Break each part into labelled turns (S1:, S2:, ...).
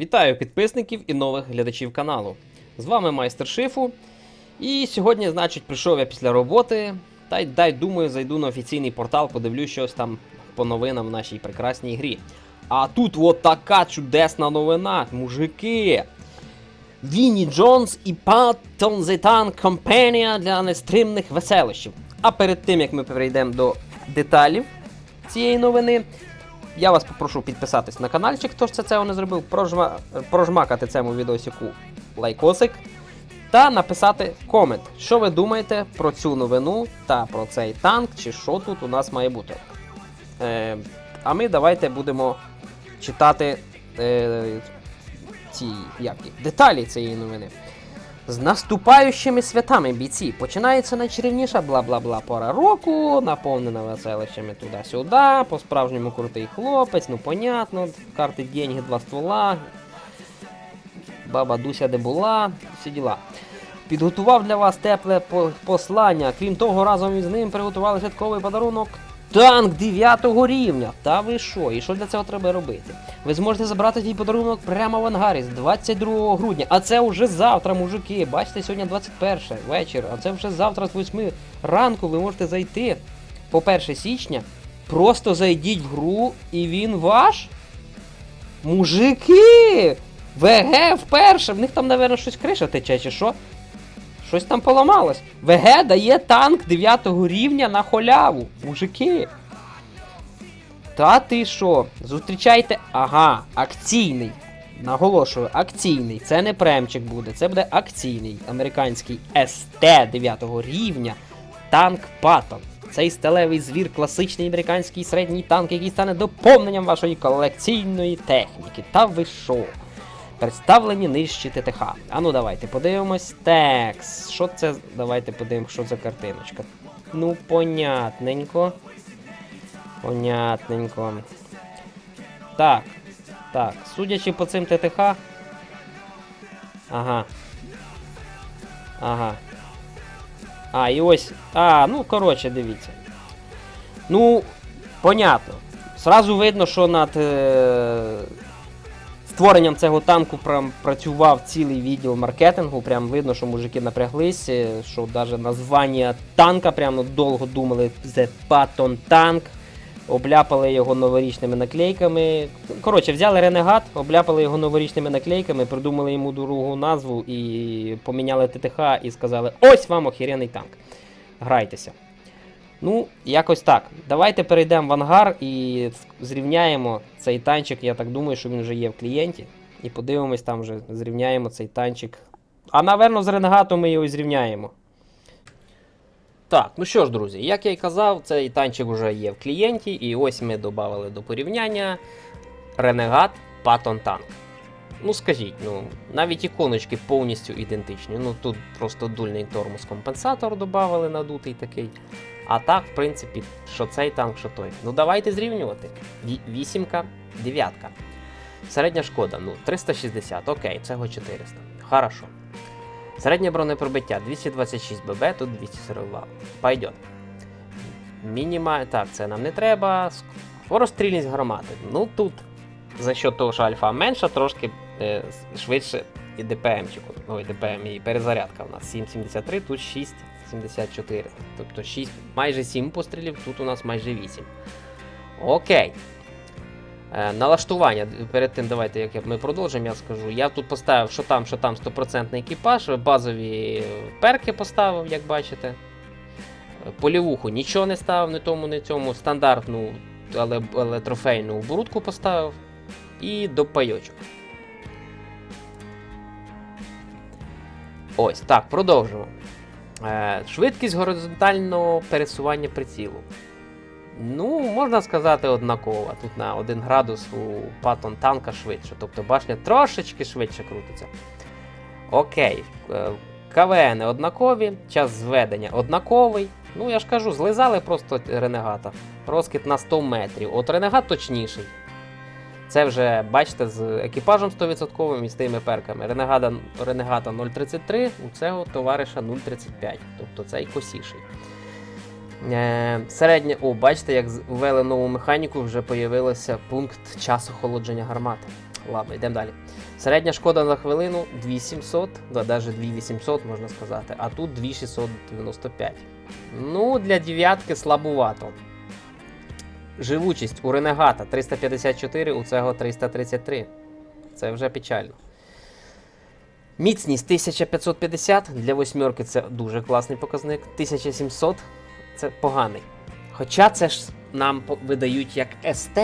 S1: Вітаю підписників і нових глядачів каналу. З вами майстер Шифу. І сьогодні, значить, прийшов я після роботи. Та й дай думаю, зайду на офіційний портал, подивлюсь щось там по новинам в нашій прекрасній грі. А тут от така чудесна новина, мужики. Вінні Джонс і Паттон Зетан компанія для нестримних веселощів. А перед тим як ми перейдемо до деталів цієї новини, я вас попрошу підписатись на каналчик, хто ж це цього не зробив, прожма... прожмакати цьому відосику лайкосик та написати комент, що ви думаєте про цю новину та про цей танк, чи що тут у нас має бути. Е, а ми давайте будемо читати е, ці як деталі цієї новини. З наступаючими святами бійці починається найчарівніша бла-бла-бла пора року, наповнена веселищами туди-сюди, по-справжньому крутий хлопець, ну понятно, карти деньги, два ствола, баба Дуся де була, всі діла. Підготував для вас тепле послання. Крім того, разом із ним приготували святковий подарунок. Танк 9 рівня. Та ви що? І що для цього треба робити? Ви зможете забрати цей подарунок прямо в ангарі з 22 грудня. А це вже завтра, мужики. Бачите, сьогодні 21 вечір, а це вже завтра з 8 ранку ви можете зайти по 1 січня. Просто зайдіть в гру і він ваш. Мужики! ВГ вперше! В них там, напевно, щось криша тече, чи що? Щось там поламалось. ВГ дає танк 9 рівня на холяву. Мужики. Та ти що? Зустрічайте. Ага, акційний. Наголошую, акційний. Це не премчик буде, це буде акційний американський СТ 9 рівня. Танк Паттон. Цей сталевий звір, класичний американський середній танк, який стане доповненням вашої колекційної техніки. Та ви що? Представлені нижчі ТТХ. А ну давайте подивимось. Текс. Що це? Давайте подивимось, що за картиночка. Ну, понятненько. Понятненько. Так. Так. Судячи по цим ТТХ. Ага. Ага. А, і ось. А, ну коротше, дивіться. Ну, понятно. Сразу видно, що над е, створенням цього танку прям працював цілий відділ маркетингу. Прям видно, що мужики напряглись, що навіть названня танка прямо довго думали The Patton Tank. Обляпали його новорічними наклейками. Коротше, взяли Ренегат, обляпали його новорічними наклейками, придумали йому другу назву і поміняли ТТХ і сказали: ось вам охеренний танк. Грайтеся. Ну, якось так. Давайте перейдемо в ангар і зрівняємо цей танчик. Я так думаю, що він вже є в клієнті. І подивимось, там вже зрівняємо цей танчик. А наверно, з Ренегатом ми його зрівняємо. Так, ну що ж, друзі, як я й казав, цей танчик вже є в клієнті, і ось ми додали до порівняння Renegade Patton Tank. Ну скажіть, ну навіть іконочки повністю ідентичні. Ну тут просто дульний тормоз компенсатор додали надутий такий. А так, в принципі, що цей танк, що той. Ну давайте зрівнювати. Ві- Вісімка, дев'ятка. Середня шкода, ну 360, окей, цього 400. Хорошо. Середнє бронепробиття 226 ББ, тут 242. Пойдет. Мініма. Так, це нам не треба. Скорострільність гармати. Ну тут, за що того, що альфа менша, трошки е, швидше і ДПМчику. Ой, ДПМ і перезарядка у нас 7,73, тут 6,74. Тобто 6, майже 7 пострілів, тут у нас майже 8. Окей. Е, Налаштування. Перед тим, давайте, як ми продовжимо, я скажу. Я тут поставив, що там, що там 100% екіпаж, базові перки поставив, як бачите. Полівуху нічого не ставив, не тому, не цьому. Стандартну, але, але трофейну оборудку поставив. І до пайочок. Ось, так, продовжимо. Е, швидкість горизонтального пересування прицілу. Ну, можна сказати, однакова. Тут на 1 градус у патон танка швидше. Тобто башня трошечки швидше крутиться. Окей. е, КВН однакові, час зведення однаковий. Ну, я ж кажу, злизали просто ренегата. Розкид на 100 метрів. От ренегат точніший. Це вже, бачите, з екіпажем 100% і з тими перками. Ренегата, ренегата 0,33, у цього товариша 0,35. Тобто цей косіший. Е, середнє, о, бачите, як ввели нову механіку, вже появився пункт часу охолодження гармати. Ладно, йдемо далі. Середня шкода на хвилину 2700, да, навіть 2800 можна сказати, а тут 2695. Ну, для дев'ятки слабувато. Живучість у Ренегата 354, у цього 333. Це вже печально. Міцність 1550 для восьмерки це дуже класний показник. 1700 це поганий. Хоча це ж нам видають як СТ,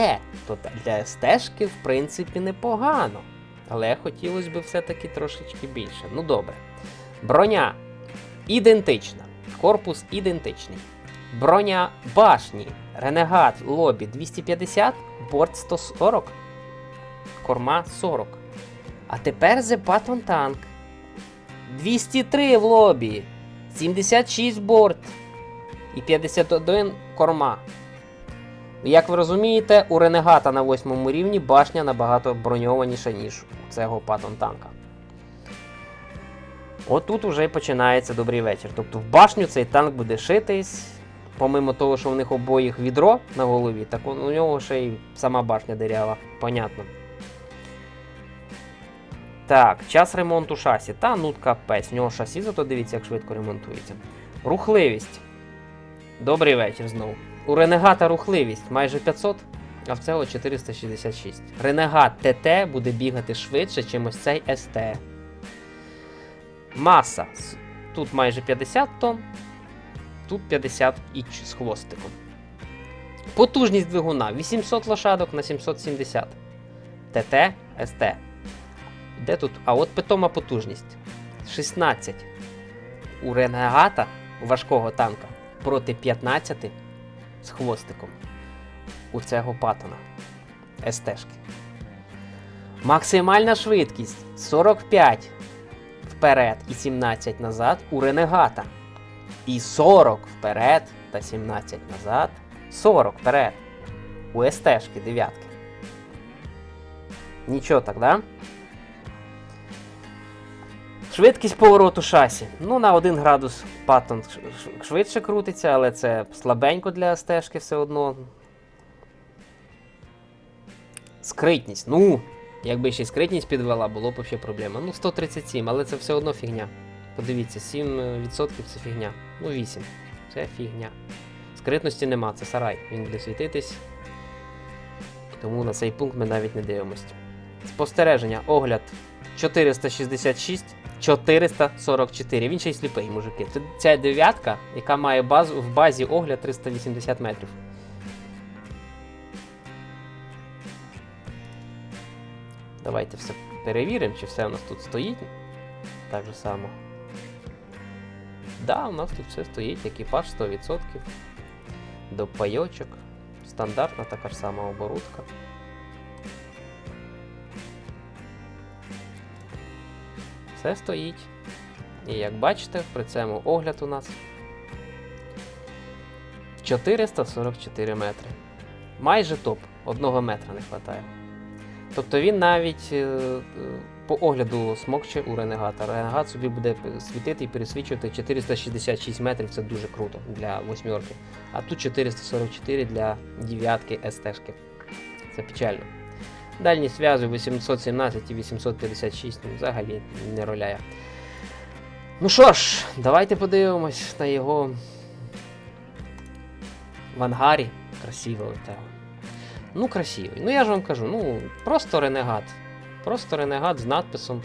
S1: то для СТшки, в принципі, непогано. Але хотілося б все-таки трошечки більше. Ну добре. Броня ідентична. Корпус ідентичний. Броня башні. Ренегат лобі 250, борт 140. Корма 40. А тепер The Patton Tank. 203 в лобі, 76 борт і 51 корма. Як ви розумієте, у Ренегата на 8 рівні башня набагато броньованіша, ніж у цього Patton танка. От тут уже починається добрий вечір. Тобто в башню цей танк буде шитись. Помимо того, що в них обоїх відро на голові, так у нього ще й сама башня дирява. Понятно. Так, час ремонту шасі. Та ну капець, в нього шасі, зато дивіться, як швидко ремонтується. Рухливість. Добрий вечір знову. У Ренегата рухливість майже 500, а в цього 466. Ренегат ТТ буде бігати швидше, чим ось цей СТ. Маса. Тут майже 50 тонн, тут 50 і ч- з хвостиком. Потужність двигуна 800 лошадок на 770. ТТ, СТ. Де тут? А от питома потужність. 16. У Ренегата, важкого танка, проти 15 з хвостиком. У цього патона. СТшки. Максимальна швидкість 45 вперед і 17 назад у Ренегата. І 40 вперед та 17 назад. 40 вперед. У СТшки дев'ятки. Нічого так, да? Швидкість повороту шасі. Ну, на 1 градус паттон швидше крутиться, але це слабенько для стежки все одно. Скритність. Ну, якби ще скритність підвела, було б взагалі проблема. Ну, 137, але це все одно фігня. Подивіться, 7% це фігня. Ну, 8. Це фігня. Скритності нема, це сарай. Він буде світитись. Тому на цей пункт ми навіть не дивимося. Спостереження, огляд 466, 444. Він ще й сліпий, мужики. Це ця дев'ятка, яка має базу в базі огляд 380 метрів. Давайте все перевіримо, чи все у нас тут стоїть. Так же само. Да, у нас тут все стоїть, екіпаж 100%. До пайочок. Стандартна така ж сама оборудка. Все стоїть. І як бачите, при цьому огляд у нас 444 метри. Майже топ, одного метра не вистачає. Тобто він навіть е, е, по огляду смокче у Ренегата. Ренегат собі буде світити і пересвічувати 466 метрів, це дуже круто для восьмерки. А тут 444 для дев'ятки СТшки. Це печально. Дальні зв'язи 817 і 856 ну, взагалі не роляє. Ну що ж, давайте подивимось на його в ангарі. Красивого того. Ну, красивий. Ну я ж вам кажу, ну, просто ренегат. Просто ренегат з надписом.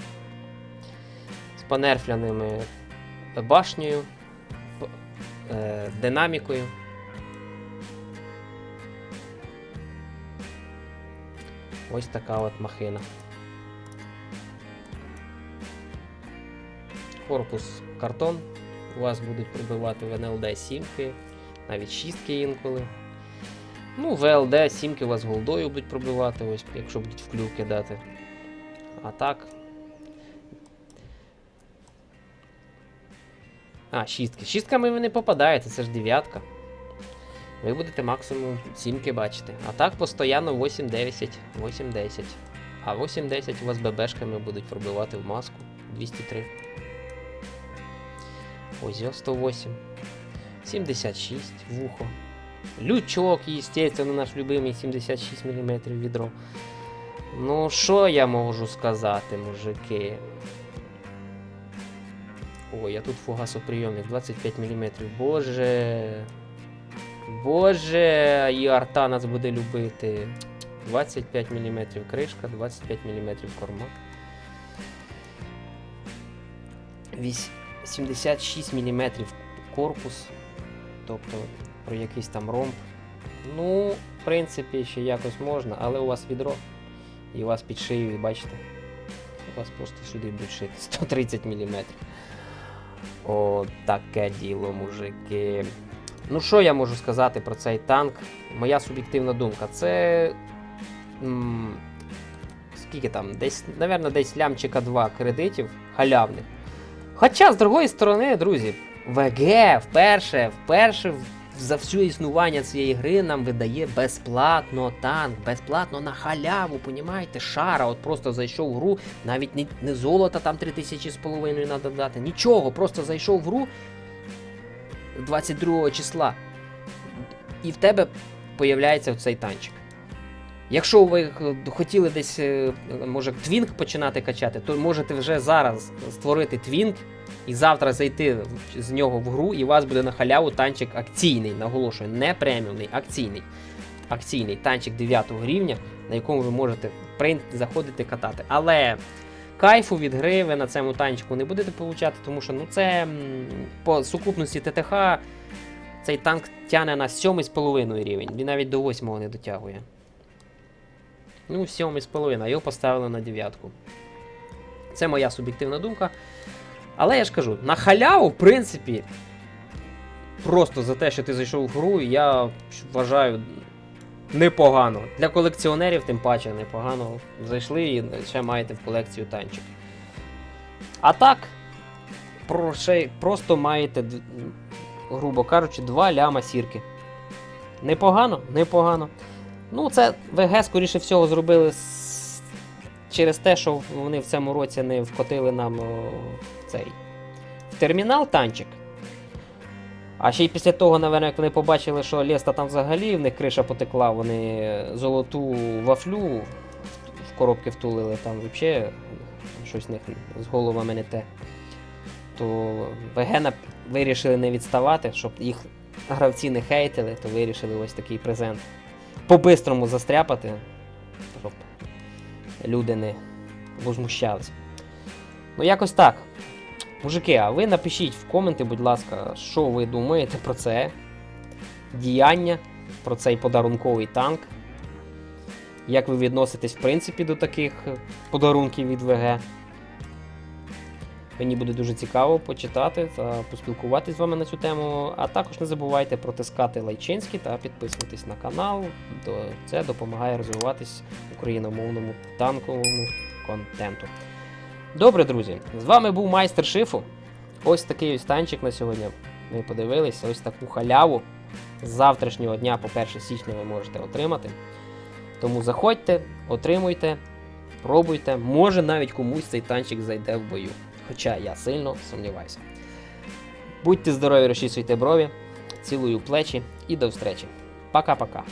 S1: З понерфляними башнею, е, динамікою. Ось така от махина. Корпус картон. У вас будуть пробивати в НЛД 7, навіть 6 інколи. Ну, ВЛД 7 у вас голдою будуть пробивати, ось, якщо будуть в клюв кидати. А так. А, шістки. Шістками ви не попадаєте, це ж дев'ятка. Ви будете максимум сімки бачити. А так постійно 8-10, 8-10. А 8-10 у вас ББшками будуть пробивати в маску 203. Ось 108. 76 вухо. Лючок, естественно, наш любимий 76 мм відро. Ну, що я можу сказати, мужики? Ой, а тут фугасоприйомник 25 мм. Боже. Боже, і арта нас буде любити. 25 мм кришка, 25 мм корма. 76 мм корпус. Тобто про якийсь там ромб. Ну, в принципі, ще якось можна, але у вас відро. І вас під шиєю, бачите? У вас просто сюди будуть шити 130 мм. О, таке діло, мужики. Ну, що я можу сказати про цей танк? Моя суб'єктивна думка. Це. м, скільки там? Десь, напевно, десь лямчика 2 кредитів халявних. Хоча, з другої сторони, друзі, ВГ вперше, вперше за всю існування цієї гри нам видає безплатно танк, безплатно на халяву, понімаєте? Шара, от просто зайшов в гру, навіть не, не золота там 3000 з половиною треба дати, нічого, просто зайшов в гру 22 числа. І в тебе появляється цей танчик. Якщо ви е, хотіли десь, е, може, твінк починати качати, то можете вже зараз створити твінк і завтра зайти з нього в гру, і у вас буде на халяву танчик акційний, наголошую, не преміумний, акційний. Акційний танчик 9 рівня, на якому ви можете принт заходити катати. Але кайфу від гри ви на цьому танчику не будете получати, тому що ну, це по сукупності ТТХ цей танк тягне на 7,5 рівень. Він навіть до 8 не дотягує. Ну, 7,5, а його поставили на дев'ятку. Це моя суб'єктивна думка. Але я ж кажу, на халяву, в принципі, просто за те, що ти зайшов в гру, я вважаю непогано. Для колекціонерів, тим паче, непогано. Зайшли і ще маєте в колекцію танчик. А так, просто маєте, грубо кажучи, два ляма сірки. Непогано, непогано. Ну, це ВГ, скоріше всього, зробили через те, що вони в цьому році не вкотили нам о, цей в термінал танчик. А ще й після того, напевно, як вони побачили, що Леста там взагалі в них криша потекла, вони золоту вафлю в- в коробки втулили, там взагалі щось в них з головами не те. То ВГ вирішили не відставати, щоб їх гравці не хейтили, то вирішили ось такий презент по-бистрому застряпати, щоб люди не возмущались. Ну, якось так. Мужики, а ви напишіть в коменти, будь ласка, що ви думаєте про це діяння, про цей подарунковий танк. Як ви відноситесь, в принципі, до таких подарунків від ВГ. Мені буде дуже цікаво почитати та поспілкуватися з вами на цю тему. А також не забувайте протискати лайчинські та підписуватись на канал. Це допомагає розвиватись україномовному танковому контенту. Добре, друзі, з вами був майстер шифу. Ось такий ось танчик на сьогодні. Ми подивилися, ось таку халяву. З завтрашнього дня по 1 січня ви можете отримати. Тому заходьте, отримуйте, пробуйте. Може навіть комусь цей танчик зайде в бою. Хоча я сильно сумніваюся. Будьте здорові, розчісуйте брові, цілую плечі і до встречі. Пока-пока.